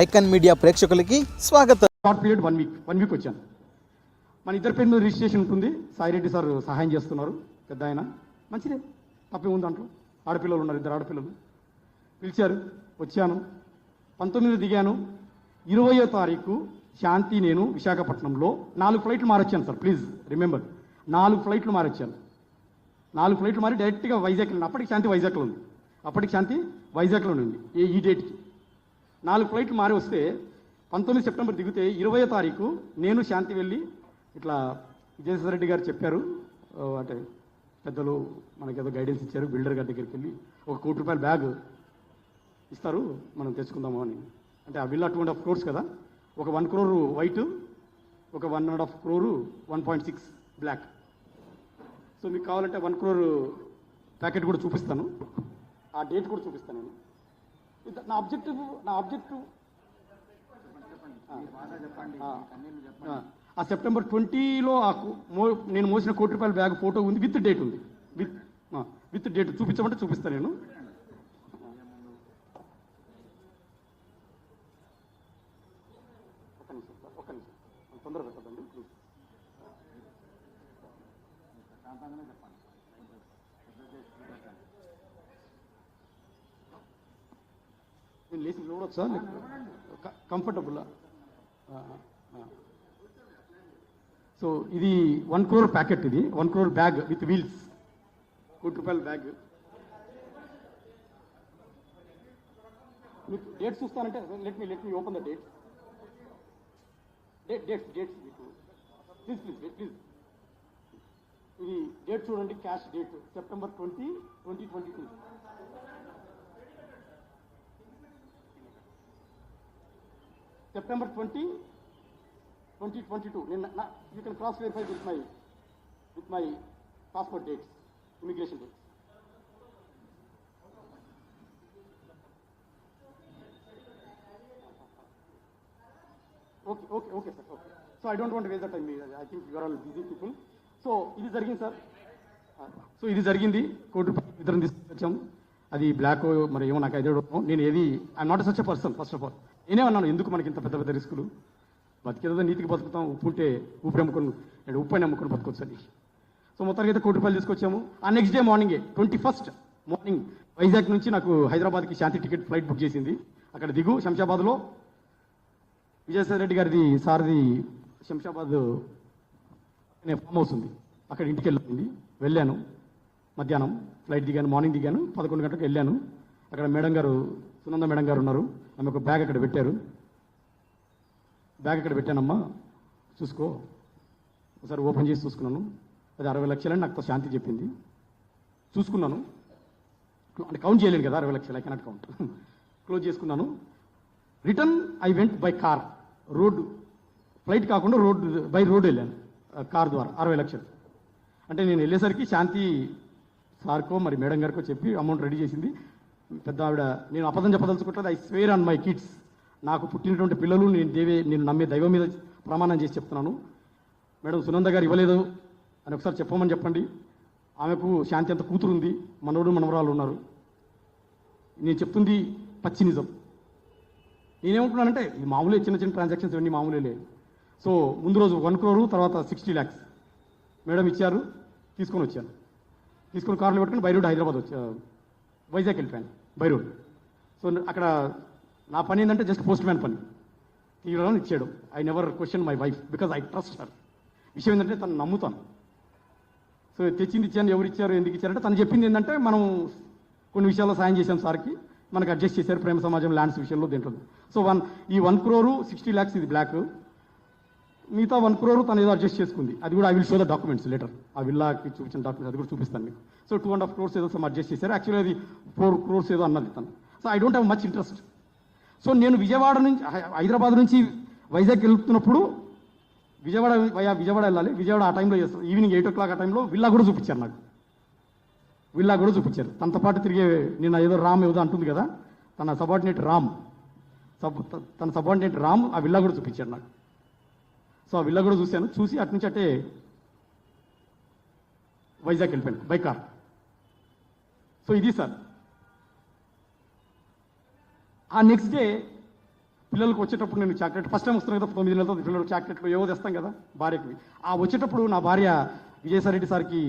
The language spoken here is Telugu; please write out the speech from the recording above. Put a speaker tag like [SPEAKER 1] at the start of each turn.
[SPEAKER 1] ఐకాన్ మీడియా ప్రేక్షకులకి స్వాగతం.
[SPEAKER 2] Short period one week one week వచ్చాను మన ఇద్దరి పేరు మీద రిజిస్ట్రేషన్ ఉంటుంది. సాయిరెడ్డి సార్ సహాయం చేస్తున్నారు. పెద్ద ఆయన. మంచిదే. తప్పే ఉంది దాంట్లో. ఆడపిల్లలు ఉన్నారు. ఇద్దరు ఆడపిల్లలు. పిలిచారు. వచ్చాను. పంతొమ్మిది దిగాను. ఇరవయో తారీఖు శాంతి నేను విశాఖపట్నంలో నాలుగు ఫ్లైట్లు మారొచ్చాను సార్. ప్లీజ్ రిమెంబర్ నాలుగు ఫ్లైట్లు మారొచ్చాను. నాలుగు ఫ్లైట్లు మారి డైరెక్ట్గా వైజాగ్లో అప్పటికి శాంతి వైజాగ్లో ఉంది. అప్పటికి శాంతి వైజాగ్లో ఉంది. ఏ ఈ డేట్కి నాలుగు ఫ్లైట్లు మారి వస్తే పంతొమ్మిది సెప్టెంబర్ దిగితే ఇరవై తారీఖు నేను శాంతి వెళ్ళి ఇట్లా విజయసాయి రెడ్డి గారు చెప్పారు. అంటే పెద్దలు మనకి ఏదో గైడెన్స్ ఇచ్చారు బిల్డర్ గారి దగ్గరికి వెళ్ళి ఒక కోటి రూపాయల బ్యాగ్ ఇస్తారు మనం తెచ్చుకుందాము అని. అంటే ఆ bill two and half crores కదా. ఒక వన్ క్రోర్ వైట్ ఒక one and half crore one point six black so మీకు కావాలంటే వన్ క్రోర్ ప్యాకెట్ కూడా చూపిస్తాను. ఆ డేట్ కూడా చూపిస్తాను నేను. నా ఆబ్జెక్టివ్ నా ఆబ్జెక్టివ్ ఆ సెప్టెంబర్ ట్వంటీలో ఆ నేను మోసిన కోటి రూపాయల బ్యాగ్ ఫోటో ఉంది విత్ డేట్ ఉంది. విత్ విత్ డేట్ చూపించమంటే చూపిస్తాను నేను. ఒక్క నిమిషం సార్, ఒక్క నిమిషం. తొందరగా పెట్టదండి ప్లీజ్ నేను లేచి చూడొచ్చా? కంఫర్టబుల్లా సో ఇది వన్ క్రోర్ ప్యాకెట్ ఇది. One crore bag with wheels కోటి రూపాయల బ్యాగ్ మీకు dates చూస్తానంటే let me let me open the dates date dates dates మీకు. ప్లీజ్ ప్లీజ్ ప్లీజ్ ఇది డేట్ చూడండి cash date September twenty twenty twenty two September twenty twenty twenty two నేను you can cross verify with my with my passport dates immigration dates okay okay okay sir okay so I don't want waste the time I think you're all busy people so ఇది జరిగింది సార్ సో ఇది జరిగింది. కోర్టు ఇద్దరం తీసుకొచ్చాము అది బ్లాక్ మరి ఏమో నాకు ఐడియా నేను ఏది I'm not such a person first of all నేనే అన్నాను ఎందుకు మనకి ఇంత పెద్ద పెద్ద రిస్కులు? బతికేదో నీతికి బతుకుతాం ఉప్పు ఉంటే ఉప్పు అమ్ముకొని అంటే ఉప్పు అని అమ్ముకొని బతకొచ్చు అని. సో మొత్తానికి అయితే కోటి రూపాయలు తీసుకొచ్చాము. ఆ నెక్స్ట్ డే మార్నింగే ట్వంటీ ఫస్ట్ మార్నింగ్ వైజాగ్ నుంచి నాకు హైదరాబాద్కి శాంతి టికెట్ ఫ్లైట్ బుక్ చేసింది. అక్కడ దిగు శంషాబాద్లో. విజయసాయి రెడ్డి గారిది సార్ది శంషాబాద్ అనే ఫామ్ హౌస్ ఉంది. అక్కడ ఇంటికి వెళ్ళింది. వెళ్ళాను. మధ్యాహ్నం ఫ్లైట్ దిగాను మార్నింగ్ దిగాను పదకొండు గంటలకు వెళ్ళాను. అక్కడ మేడం గారు సునంద మేడం గారు ఉన్నారు. ఆమె ఒక బ్యాగ్ అక్కడ పెట్టారు. బ్యాగ్ అక్కడ పెట్టానమ్మా. చూసుకో. ఒకసారి ఓపెన్ చేసి చూసుకున్నాను. అది అరవై లక్షలని నాకు శాంతి చెప్పింది. చూసుకున్నాను. అంటే కౌంట్ చేయలేను కదా అరవై లక్షలు. ఐ కెనాట్ కౌంట్ క్లోజ్ చేసుకున్నాను. Return I went by car. Road flight కాకుండా రోడ్డు బై రోడ్ వెళ్ళాను. కార్ ద్వారా అరవై లక్షలు. అంటే నేను వెళ్ళేసరికి శాంతి సార్కో మరి మేడం గారికో చెప్పి అమౌంట్ రెడీ చేసింది. పెద్ద ఆవిడ నేను అబద్ధం చెప్పదలుచుకుంటుంది I swear on my kids నాకు పుట్టినటువంటి పిల్లలు నేను దేవే నేను నమ్మే దైవం మీద ప్రమాణం చేసి చెప్తున్నాను. మేడం సునంద గారు ఇవ్వలేదు అని ఒకసారి చెప్పమని చెప్పండి. ఆమెకు శాంతి అంత కూతురు ఉంది మనవడు మనవరాలు ఉన్నారు. నేను చెప్తుంది పచ్చి నిజం. నేనేమంటున్నానంటే ఈ మామూలే చిన్న చిన్న ట్రాన్సాక్షన్స్ ఇవన్నీ మామూలే లేదు సో ముందు రోజు వన్ క్రోరు తర్వాత సిక్స్టీ ల్యాక్స్ మేడం ఇచ్చారు తీసుకొని వచ్చాను. తీసుకుని కార్లో పెట్టుకుని బైరూడ్ హైదరాబాద్ వచ్చి వైజాగ్ వెళ్ళిపోయాను బైరూడ్. సో అక్కడ నా పని ఏంటంటే జస్ట్ పోస్ట్ మ్యాన్ పని. తీయడం ఇచ్చాడు I never question my wife because I trust her విషయం ఏంటంటే తను నమ్ముతాను. సో తెచ్చింది ఇచ్చాను ఎవరు ఇచ్చారు ఎందుకు ఇచ్చారంటే తను చెప్పింది ఏంటంటే మనం కొన్ని విషయాల్లో సాయం చేశాం సార్కి మనకు అడ్జస్ట్ చేశారు ప్రేమ సమాజం ల్యాండ్స్ విషయంలో దీంట్లో. సో వన్ ఈ వన్ క్రోరు సిక్స్టీ ల్యాక్స్ ఇది బ్లాక్ మిగతా వన్ క్రోర్ తను ఏదో అడ్జస్ట్ చేసుకుంది. అది కూడా I will show the documents letter ఆ విల్లాకి చూపించిన డాక్యుమెంట్స్ అది కూడా చూపిస్తాను మీకు. So two and half crores ఏదో సమ్ అడ్జస్ట్ చేశారు. యాక్చువల్లీ అది ఫోర్ క్రోర్స్ ఏదో అన్నది తను. So I don't have much interest so నేను విజయవాడ నుంచి హై- హైదరాబాద్ నుంచి వైజాగ్ వెళ్తున్నప్పుడు విజయవాడ విజయవాడ వెళ్ళాలి. విజయవాడ ఆ టైంలో చేస్తాను ఈవినింగ్ ఎయిట్ ఓ క్లాక్ ఆ టైంలో విల్లా కూడా చూపించారు నాకు. విల్లా కూడా చూపించారు. తనతో పాటు తిరిగే నేను ఏదో రామ్ ఏదో అంటుంది కదా. తన సబార్డినేట్ రామ్. సబ్ తన సబార్డినేట్ రామ్ ఆ విల్లా కూడా చూపించాడు నాకు. సో ఆ విల్లా కూడా చూశాను. చూసి అటు నుంచి అట్టే వైజాగ్ వెళ్ళిపోయాను బై కార్. సో ఇది సార్. ఆ నెక్స్ట్ డే పిల్లలకు వచ్చేటప్పుడు నేను చాక్లెట్ ఫస్ట్ టైం వస్తున్నాను కదా తొమ్మిది నెలలతో పిల్లలకు చాక్లెట్లు ఏవో తెస్తాం కదా భార్యకి. ఆ వచ్చేటప్పుడు నా భార్య విజయసాయి రెడ్డి సార్కి